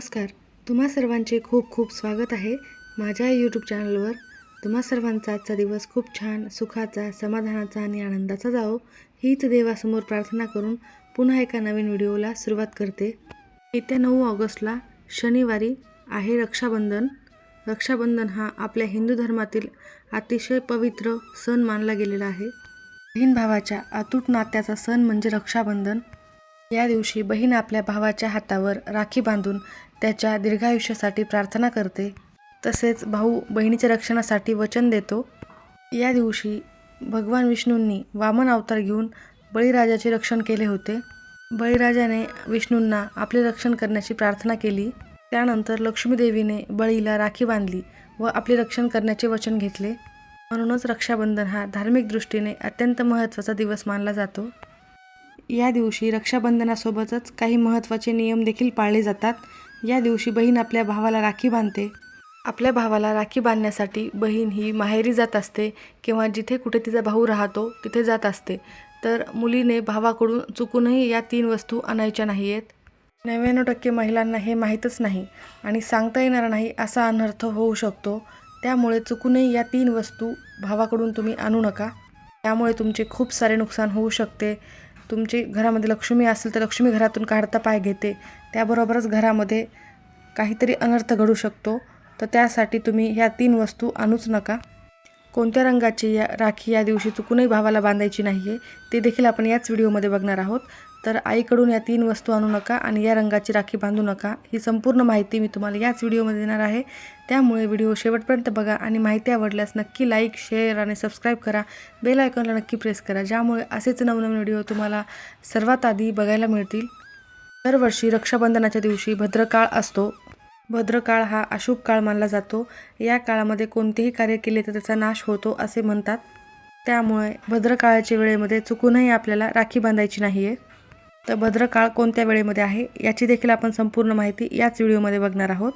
नमस्कार. तुम्हा सर्वांचे खूप खूप स्वागत आहे माझ्या यूट्यूब चॅनलवर तुम्हा सर्वांचा आजचा दिवस खूप छान सुखाचा समाधानाचा आणि आनंदाचा जावो. हीच देवासमोर प्रार्थना करून पुन्हा एका नवीन व्हिडिओला सुरुवात करते. येत्या नऊ ऑगस्टला शनिवारी आहे रक्षाबंधन. रक्षाबंधन हा आपल्या हिंदू धर्मातील अतिशय पवित्र सण मानला गेलेला आहे. बहीण भावाच्या अतूट नात्याचा सण म्हणजे रक्षाबंधन. या दिवशी बहीण आपल्या भावाच्या हातावर राखी बांधून त्याच्या दीर्घायुष्यासाठी प्रार्थना करते. तसेच भाऊ बहिणीच्या रक्षणासाठी वचन देतो. या दिवशी भगवान विष्णूंनी वामन अवतार घेऊन बळीराजाचे रक्षण केले होते. बळीराजाने विष्णूंना आपले रक्षण करण्याची प्रार्थना केली. त्यानंतर लक्ष्मीदेवीने बळीला राखी बांधली व आपले रक्षण करण्याचे वचन घेतले. म्हणूनच रक्षाबंधन हा धार्मिक दृष्टीने अत्यंत महत्त्वाचा दिवस मानला जातो. या दिवशी रक्षाबंधनासोबतच काही महत्त्वाचे नियम देखील पाळले जातात. या दिवशी बहीण आपल्या भावाला राखी बांधते. आपल्या भावाला राखी बांधण्यासाठी बहीण ही माहेरी जात असते किंवा जिथे कुठे तिचा भाऊ राहतो तिथे जात असते. तर मुलीने भावाकडून चुकूनही या तीन वस्तू आणायच्या नाही आहेत नव्याण्णव टक्के महिलांना हे माहीतच नाही आणि सांगता येणार नाही असा अनर्थ होऊ शकतो. त्यामुळे चुकूनही या तीन वस्तू भावाकडून तुम्ही आणू नका. त्यामुळे तुमचे खूप सारे नुकसान होऊ शकते. तुमची घरामध्ये लक्ष्मी असेल तर लक्ष्मी घरातून काढता पाय घेते. त्याबरोबरच घरामध्ये काहीतरी अनर्थ घडू शकतो. तर त्यासाठी तुम्ही ह्या तीन वस्तू आणूच नका. कोणत्या रंगाची या राखी या दिवशी चुकूनही भावाला बांधायची नाही आहे ते देखील आपण याच व्हिडिओमध्ये बघणार आहोत. तर आईकडून या तीन वस्तू आणू नका आणि या रंगाची राखी बांधू नका. ही संपूर्ण माहिती मी तुम्हाला याच व्हिडिओमध्ये देणार आहे. त्यामुळे व्हिडिओ शेवटपर्यंत बघा आणि माहिती आवडल्यास नक्की लाईक शेअर आणि सबस्क्राईब करा. बेल आयकॉनला नक्की प्रेस करा. ज्यामुळे असेच नवनवीन व्हिडिओ तुम्हाला सर्वात आधी बघायला मिळतील. दरवर्षी रक्षाबंधनाच्या दिवशी भद्रकाळ असतो. भद्रकाळ हा अशुभ काळ मानला जातो. या काळामध्ये कोणतेही कार्य केले तर त्याचा नाश होतो असे म्हणतात. त्यामुळे भद्रकाळाच्या वेळेमध्ये चुकूनही आपल्याला राखी बांधायची नाही आहे तर भद्रकाळ कोणत्या वेळेमध्ये आहे याची देखील आपण संपूर्ण माहिती याच व्हिडिओमध्ये बघणार आहोत.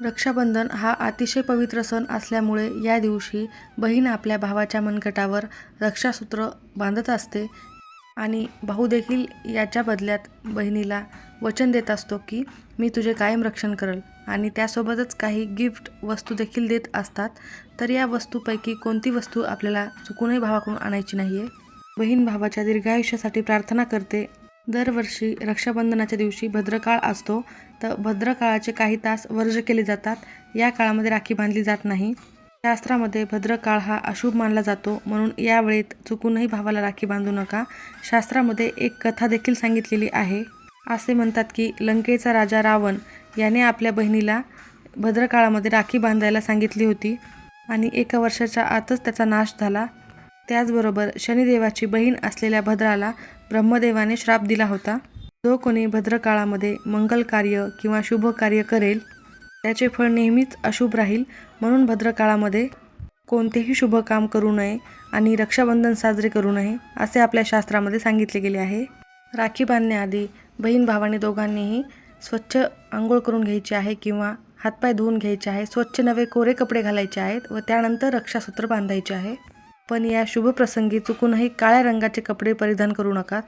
रक्षाबंधन हा अतिशय पवित्र सण असल्यामुळे या दिवशी बहीण आपल्या भावाच्या मनगटावर रक्षासूत्र बांधत असते आणि भाऊ देखील याच्या बदल्यात बहिणीला वचन देत असतो की मी तुझे कायम रक्षण करेल. आणि त्यासोबतच काही गिफ्ट वस्तू देखील देत असतात. तर या वस्तूपैकी कोणती वस्तू आपल्याला चुकूनही भावाकडून आणायची नाही आहे बहीण भावाच्या दीर्घायुष्यासाठी प्रार्थना करते दरवर्षी रक्षाबंधनाच्या दिवशी भद्रकाळ असतो तर भद्रकाळाचे काही तास वर्ज केले जातात. या काळामध्ये राखी बांधली जात नाही. शास्त्रामध्ये भद्रकाळ हा अशुभ मानला जातो म्हणून यावेळेत चुकूनही भावाला राखी बांधू नका. शास्त्रामध्ये एक कथा देखील सांगितलेली आहे. असे म्हणतात की लंकेचा राजा रावण याने आपल्या बहिणीला भद्रकाळामध्ये राखी बांधायला सांगितली होती आणि एका वर्षाच्या आतच त्याचा नाश झाला. त्याचबरोबर शनिदेवाची बहीण असलेल्या भद्राला ब्रह्मदेवाने श्राप दिला होता. जो कोणी भद्रकाळामध्ये मंगल कार्य किंवा शुभ कार्य करेल त्याचे फळ नेहमीच अशुभ राहील. म्हणून भद्रकाळामध्ये कोणतेही शुभ काम करू नये आणि रक्षाबंधन साजरे करू नये असे आपल्या शास्त्रामध्ये सांगितले गेले आहे. राखी बांधण्याआधी बहीण भावाने दोघांनीही स्वच्छ आंघोळ करून घ्यायची आहे किंवा हातपाय धुवून घ्यायचे आहे स्वच्छ नवे कोरे कपडे घालायचे आहेत व त्यानंतर रक्षासूत्र बांधायचे आहे. पण या शुभप्रसंगी चुकूनही काळ्या रंगाचे कपडे परिधान करू नका.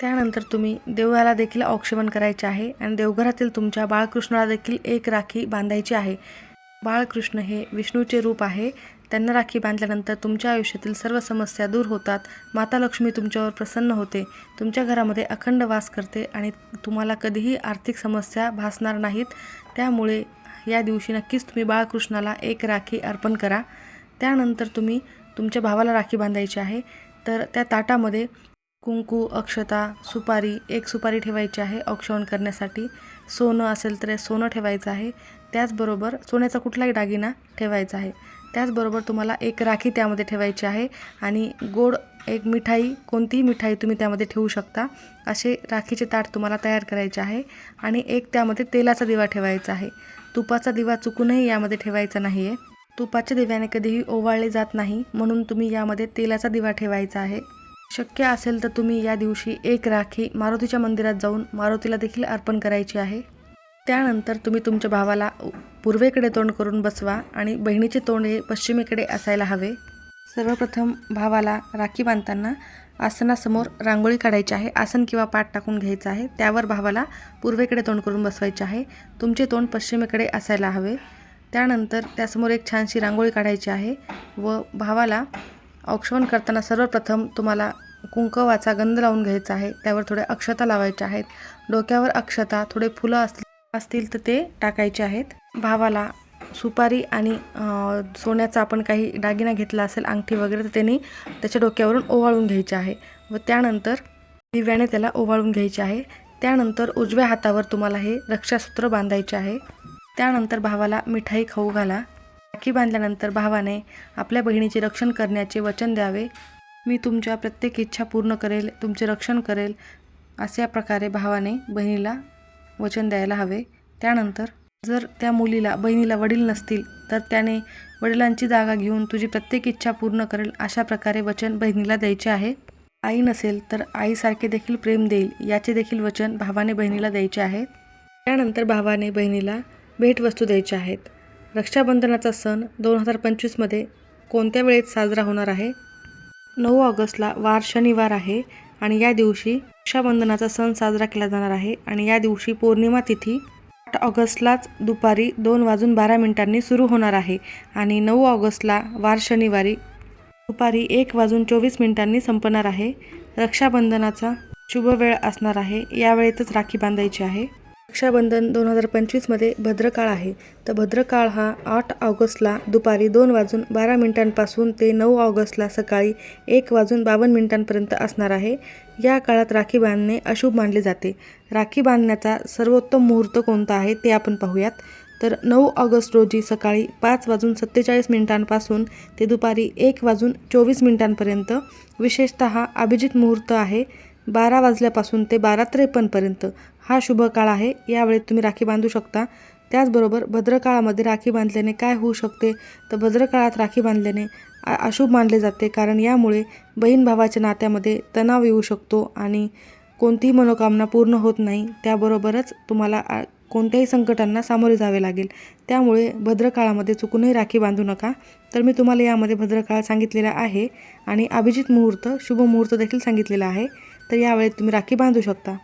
त्यानंतर तुम्ही देवळाला देखील औक्षेपण करायचे आहे आणि देवघरातील तुमच्या बाळकृष्णाला देखील एक राखी बांधायची आहे. बाळकृष्ण हे विष्णूचे रूप आहे. त्यांना राखी बांधल्यानंतर तुमच्या आयुष्यातील सर्व समस्या दूर होतात. माता लक्ष्मी तुमच्यावर प्रसन्न होते. तुमच्या घरामध्ये अखंड वास करते आणि तुम्हाला कधीही आर्थिक समस्या भासणार नाहीत. त्यामुळे या दिवशी नक्कीच तुम्ही बाळकृष्णाला एक राखी अर्पण करा. त्यानंतर तुम्ही तुमच्या भावाला राखी बांधायची आहे तर त्या ताटामध्ये कुंकू अक्षता सुपारी एक सुपारी ठेवायची आहे औक्षवण करण्यासाठी. सोनं असेल तर सोनं ठेवायचं आहे. त्याचबरोबर सोन्याचा कुठलाही दागिना ठेवायचा आहे. त्याचबरोबर तुम्हाला एक राखी त्यामध्ये ठेवायची आहे आणि गोड एक मिठाई कोणतीही मिठाई तुम्ही त्यामध्ये ठेवू शकता. असे राखीचे ताट तुम्हाला तयार करायचे आहे आणि एक त्यामध्ये तेलाचा दिवा ठेवायचा आहे. तुपाचा दिवा चुकूनही यामध्ये ठेवायचा नाही आहे तुपाच्या दिव्याने कधीही ओवाळले जात नाही म्हणून तुम्ही यामध्ये तेलाचा दिवा ठेवायचा आहे. शक्य असेल तर तुम्ही या दिवशी एक राखी मारुतीच्या मंदिरात जाऊन मारुतीला देखील अर्पण करायची आहे. त्यानंतर तुम्ही तुमच्या भावाला पूर्वेकडे तोंड करून बसवा आणि बहिणीचे तोंड हे पश्चिमेकडे असायला हवे. सर्वप्रथम भावाला राखी बांधताना आसनासमोर रांगोळी काढायची आहे आसन किंवा पाठ टाकून घ्यायचं आहे. त्यावर भावाला पूर्वेकडे तोंड करून बसवायचे आहे. तुमचे तोंड पश्चिमेकडे असायला हवे. त्यानंतर त्यासमोर एक छानशी रांगोळी काढायची आहे व भावाला औक्षवण करताना सर्वप्रथम तुम्हाला कुंकवाचा गंध लावून घ्यायचा आहे. त्यावर थोड्या अक्षता लावायच्या आहेत. डोक्यावर अक्षता थोडे फुलं असतील असतील तर ते टाकायचे आहेत. भावाला सुपारी आणि सोन्याचा आपण काही दागिना घेतला असेल अंगठी वगैरे तर त्यांनी त्याच्या डोक्यावरून ओवाळून घ्यायचे आहे व त्यानंतर दिव्याने त्याला ओवाळून घ्यायचे आहे. त्यानंतर उजव्या हातावर तुम्हाला हे रक्षासूत्र बांधायचे आहे. त्यानंतर भावाला मिठाई खाऊ घाला. राखी बांधल्यानंतर भावाने आपल्या बहिणीचे रक्षण करण्याचे वचन द्यावे. मी तुमच्या प्रत्येक इच्छा पूर्ण करेल तुमचे रक्षण करेल अशा प्रकारे भावाने बहिणीला वचन द्यायला हवे. त्यानंतर जर त्या मुलीला बहिणीला वडील नसतील तर त्याने वडिलांची जागा घेऊन तुझी प्रत्येक इच्छा पूर्ण करेल अशा प्रकारे वचन बहिणीला द्यायचे आहे. आई नसेल तर आईसारखे देखील प्रेम देईल याचे देखील वचन भावाने बहिणीला द्यायचे आहे. त्यानंतर भावाने बहिणीला भेटवस्तू द्यायच्या आहेत. रक्षाबंधनाचा सण दोन हजार पंचवीसमध्ये कोणत्या वेळेत साजरा होणार आहे? नऊ ऑगस्टला वार शनिवार आहे आणि या दिवशी रक्षाबंधनाचा सण साजरा केला जाणार आहे आणि या दिवशी पौर्णिमा तिथी आठ ऑगस्टलाच दुपारी दोन वाजून बारा मिनिटांनी सुरू होणार आहे आणि नऊ ऑगस्टला वार शनिवारी दुपारी एक वाजून चोवीस मिनिटांनी संपणार आहे. रक्षाबंधनाचा शुभ वेळ असणार आहे. या वेळेतच राखी बांधायची आहे. रक्षाबंधन दोन हजार पंचवीसमध्ये भद्रकाळ आहे. तर भद्रकाळ हा आठ ऑगस्टला दुपारी दोन वाजून बारा मिनिटांपासून ते नऊ ऑगस्टला सकाळी एक वाजून बावन्न मिनिटांपर्यंत असणार आहे. या काळात राखी बांधणे अशुभ मानले जाते. राखी बांधण्याचा सर्वोत्तम मुहूर्त कोणता आहे ते आपण पाहूयात. तर नऊ ऑगस्ट रोजी सकाळी पाच वाजून सत्तेचाळीस मिनिटांपासून ते दुपारी एक वाजून चोवीस मिनिटांपर्यंत विशेषत अभिजित मुहूर्त आहे. बारा वाजल्यापासून ते बारा त्रेपन्नपर्यंत हा शुभ काळ आहे. यावेळी तुम्ही राखी बांधू शकता. त्याचबरोबर भद्रकाळामध्ये राखी बांधल्याने काय होऊ शकते? तर भद्रकाळात राखी बांधल्याने अशुभ मानले जाते. कारण यामुळे बहीण भावाच्या नात्यामध्ये तणाव येऊ शकतो आणि कोणतीही मनोकामना पूर्ण होत नाही. त्याबरोबरच तुम्हाला कोणत्याही संकटांना सामोरे जावे लागेल. त्यामुळे भद्रकाळामध्ये चुकूनही राखी बांधू नका. तर मी तुम्हाला यामध्ये भद्रकाळ सांगितलेला आहे आणि अभिजित मुहूर्त शुभ मुहूर्त देखील सांगितलेला आहे. तर यावेळी तुम्ही राखी बांधू शकता.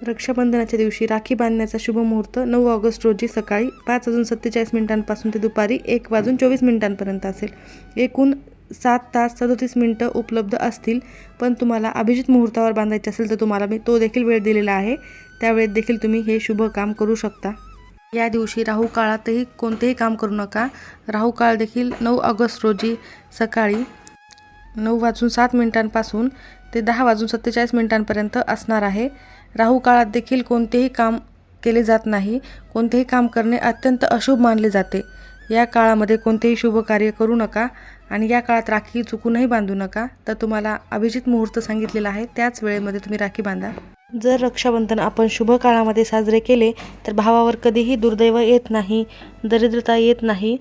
रक्षाबंधनाच्या दिवशी राखी बांधण्याचा शुभ मुहूर्त नऊ ऑगस्ट रोजी सकाळी पाच वाजून सत्तेचाळीस मिनिटांपासून ते दुपारी एक वाजून चोवीस मिनिटांपर्यंत असेल. एकूण सात तास सदोतीस मिनटं उपलब्ध असतील पण तुम्हाला अभिजित मुहूर्तावर बांधायचे असेल तर तुम्हाला मी तो देखील वेळ दिलेला आहे. त्यावेळेत देखील तुम्ही हे शुभ काम करू शकता. या दिवशी राहू काळातही कोणतेही काम करू नका. राहू काळ देखील नऊ ऑगस्ट रोजी सकाळी नऊ वाजून सात मिनिटांपासून ते दहा वाजून सत्तेचाळीस मिनिटांपर्यंत असणार आहे. राहू काळात देखील कोणतेही काम केले जात नाही. कोणतेही काम करणे अत्यंत अशुभ मानले जाते. या काळामध्ये कोणतेही शुभ कार्य करू नका आणि या काळात राखी चुकूनही बांधू नका. तर तुम्हाला अभिजित मुहूर्त सांगितलेला आहे. त्याच वेळेमध्ये तुम्ही राखी बांधा. जर रक्षाबंधन आपण शुभ काळामध्ये साजरे केले तर भावावर कधीही दुर्दैव येत नाही दरिद्रता येत नाही.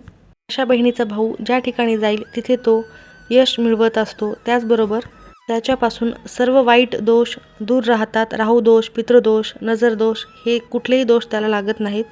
अशा बहिणीचा भाऊ ज्या ठिकाणी जाईल तिथे तो यश मिळवत असतो. त्याचबरोबर त्याच्यापासून सर्व वाईट दोष दूर राहतात. राहू दोष पितृदोष नजरदोष हे कुठलेही दोष त्याला लागत नाहीत.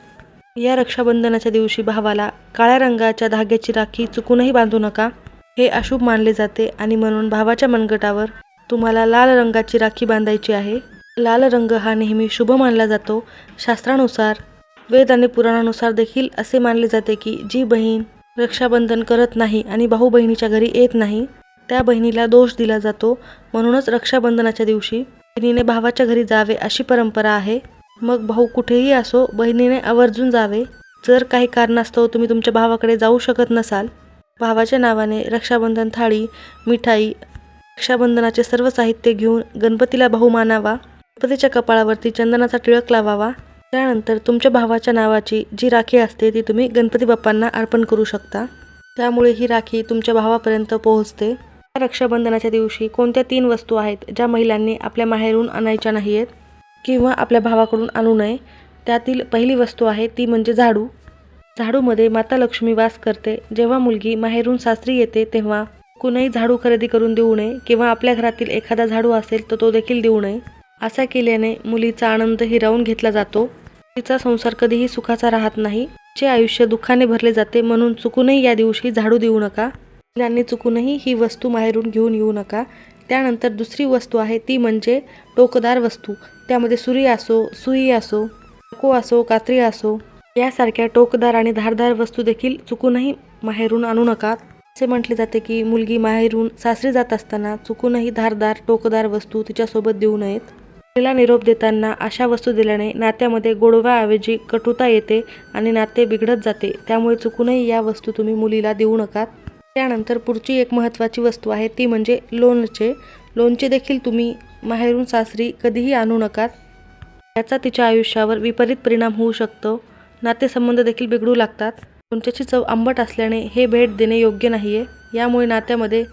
या रक्षाबंधनाच्या दिवशी भावाला काळ्या रंगाच्या धाग्याची राखी चुकूनही बांधू नका. हे अशुभ मानले जाते आणि म्हणून भावाच्या मनगटावर तुम्हाला लाल रंगाची राखी बांधायची आहे. लाल रंग हा नेहमी शुभ मानला जातो. शास्त्रानुसार वेद आणि पुराणानुसार देखील असे मानले जाते की जी बहीण रक्षाबंधन करत नाही आणि भाऊ बहिणीच्या घरी येत नाही त्या बहिणीला दोष दिला जातो. म्हणूनच रक्षाबंधनाच्या दिवशी बहिणीने भावाच्या घरी जावे अशी परंपरा आहे. मग भाऊ कुठेही असो बहिणीने आवर्जून जावे. जर काही कारणास्तव तुम्ही तुमच्या भावाकडे जाऊ शकत नसाल भावाच्या नावाने रक्षाबंधन थाळी मिठाई रक्षाबंधनाचे सर्व साहित्य घेऊन गणपतीला भाऊ मानावा. गणपतीच्या कपाळावरती चंदनाचा टिळक लावावा. त्यानंतर तुमच्या भावाच्या नावाची जी राखी असते ती तुम्ही गणपती बाप्पांना अर्पण करू शकता. त्यामुळे ही राखी तुमच्या भावापर्यंत पोहोचते. रक्षाबंधनाच्या दिवशी कोणत्या तीन वस्तू आहेत ज्या महिलांनी आपल्या माहेरून आणायच्या नाही आहेत किंवा आपल्या भावाकडून आणू नये? त्यातील पहिली वस्तू आहे ती म्हणजे झाडू. झाडूमध्ये माता लक्ष्मी वास करते. जेव्हा मुलगी माहेरून सासरी येते तेव्हा कुणीही झाडू खरेदी करून देऊ नये किंवा आपल्या घरातील एखादा झाडू असेल तर तो देखील देऊ नये. असा केल्याने मुलीचा आनंद हिरावून घेतला जातो. तिचा संसार कधीही सुखाचा राहत नाही. चे आयुष्य दुःखाने भरले जाते म्हणून चुकूनही या दिवशी झाडू देऊ नका. महिलांनी चुकूनही ही वस्तू माहेरून घेऊन येऊ नका. त्यानंतर दुसरी वस्तू आहे ती म्हणजे टोकदार वस्तू. त्यामध्ये सुरी असो सुई असो चाकू असो कात्री असो यासारख्या टोकदार आणि धारदार वस्तू देखील चुकूनही माहेरून आणू नका. असे म्हटले जाते की मुलगी माहेरून सासरी जात असताना चुकूनही धारदार टोकदार वस्तू तिच्यासोबत देऊ नयेत. मुलीला निरोप देताना अशा वस्तू दिल्याने नात्यामध्ये गोडव्याऐवजी कटुता येते आणि नाते बिघडत जाते. त्यामुळे चुकूनही या वस्तू तुम्ही मुलीला देऊ नका. त्यानंतर पुढची एक महत्त्वाची वस्तू आहे ती म्हणजे लोणचे. लोणचे देखील तुम्ही माहेरून सासरी कधीही आणू नका. याचा तिच्या आयुष्यावर विपरीत परिणाम होऊ शकतो. नातेसंबंध देखील बिघडू लागतात. लोणच्याची चव आंबट असल्याने हे भेट देणे योग्य नाही आहे यामुळे नात्यामध्ये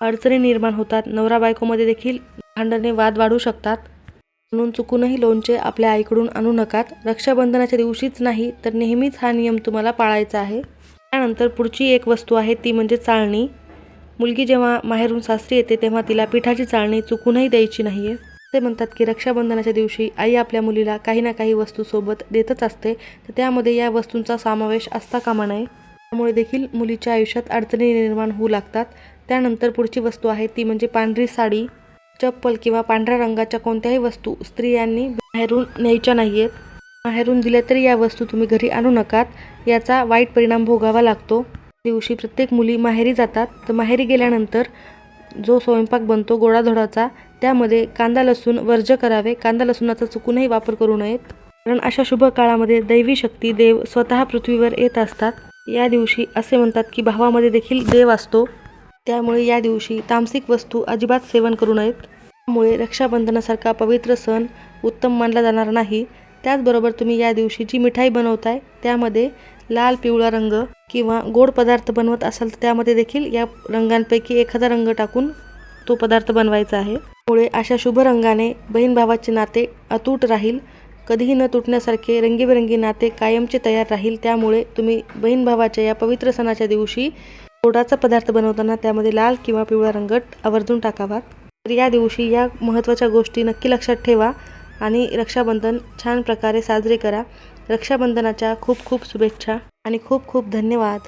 अडचणी निर्माण होतात. नवरा बायकोमध्ये देखील भांडणे वाद वाढू शकतात. म्हणून चुकूनही लोणचे आपल्या आईकडून आणू नकात. रक्षाबंधनाच्या दिवशीच नाही तर नेहमीच हा नियम तुम्हाला पाळायचा आहे. त्यानंतर पुढची एक वस्तू आहे ती म्हणजे चाळणी. मुलगी जेव्हा माहेरून सासरी येते तेव्हा तिला पिठाची चाळणी चुकूनही द्यायची नाही आहे ते म्हणतात की रक्षाबंधनाच्या दिवशी आई आपल्या मुलीला काही ना काही वस्तू सोबत देतच असते तर त्यामध्ये या वस्तूंचा समावेश असता कामा नये. त्यामुळे देखील मुलीच्या आयुष्यात अडचणी निर्माण होऊ लागतात. त्यानंतर पुढची वस्तू आहे ती म्हणजे पांढरी साडी. चप्पल किंवा पांढऱ्या रंगाच्या कोणत्याही वस्तू स्त्रियांनी बाहेरून न्यायच्या नाही आहेत बाहेरून दिल्या तरी या वस्तू तुम्ही घरी आणू नकात. याचा वाईट परिणाम भोगावा लागतो. दिवशी प्रत्येक मुली माहेरी जातात. तर माहेरी गेल्यानंतर जो स्वयंपाक बनतो गोडाधोडाचा त्यामध्ये कांदा लसूण वर्ज करावे. कांदा लसूणाचा चुकूनही वापर करू नयेत. कारण अशा शुभ काळामध्ये दैवी शक्ती देव स्वतः पृथ्वीवर येत असतात. या दिवशी असे म्हणतात की भावामध्ये देखील देव असतो. त्यामुळे या दिवशी तामसिक वस्तू अजिबात सेवन करू नयेत. त्यामुळे रक्षाबंधनासारखा पवित्र सण उत्तम मानला जाणार नाही. त्याचबरोबर तुम्ही या दिवशी जी मिठाई बनवताय त्यामध्ये लाल पिवळा रंग किंवा गोड पदार्थ बनवत असाल तर त्यामध्ये देखील या रंगांपैकी एखादा रंग टाकून तो पदार्थ बनवायचा आहे. त्यामुळे अशा शुभ रंगाने बहीण भावाचे नाते अतूट राहील. कधीही न तुटण्यासारखे रंगीबेरंगी नाते कायमचे तयार राहील. त्यामुळे तुम्ही बहीण भावाच्या या पवित्र सणाच्या दिवशी गोडाचा पदार्थ बनवताना त्यामध्ये लाल किंवा पिवळा रंग आवर्जून टाकावा. तर या दिवशी या महत्त्वाच्या गोष्टी नक्की लक्षात ठेवा. आणि रक्षाबंधन छान प्रकारे साजरे करा. रक्षाबंधनाच्या खूप खूप शुभेच्छा आणि खूप खूप धन्यवाद.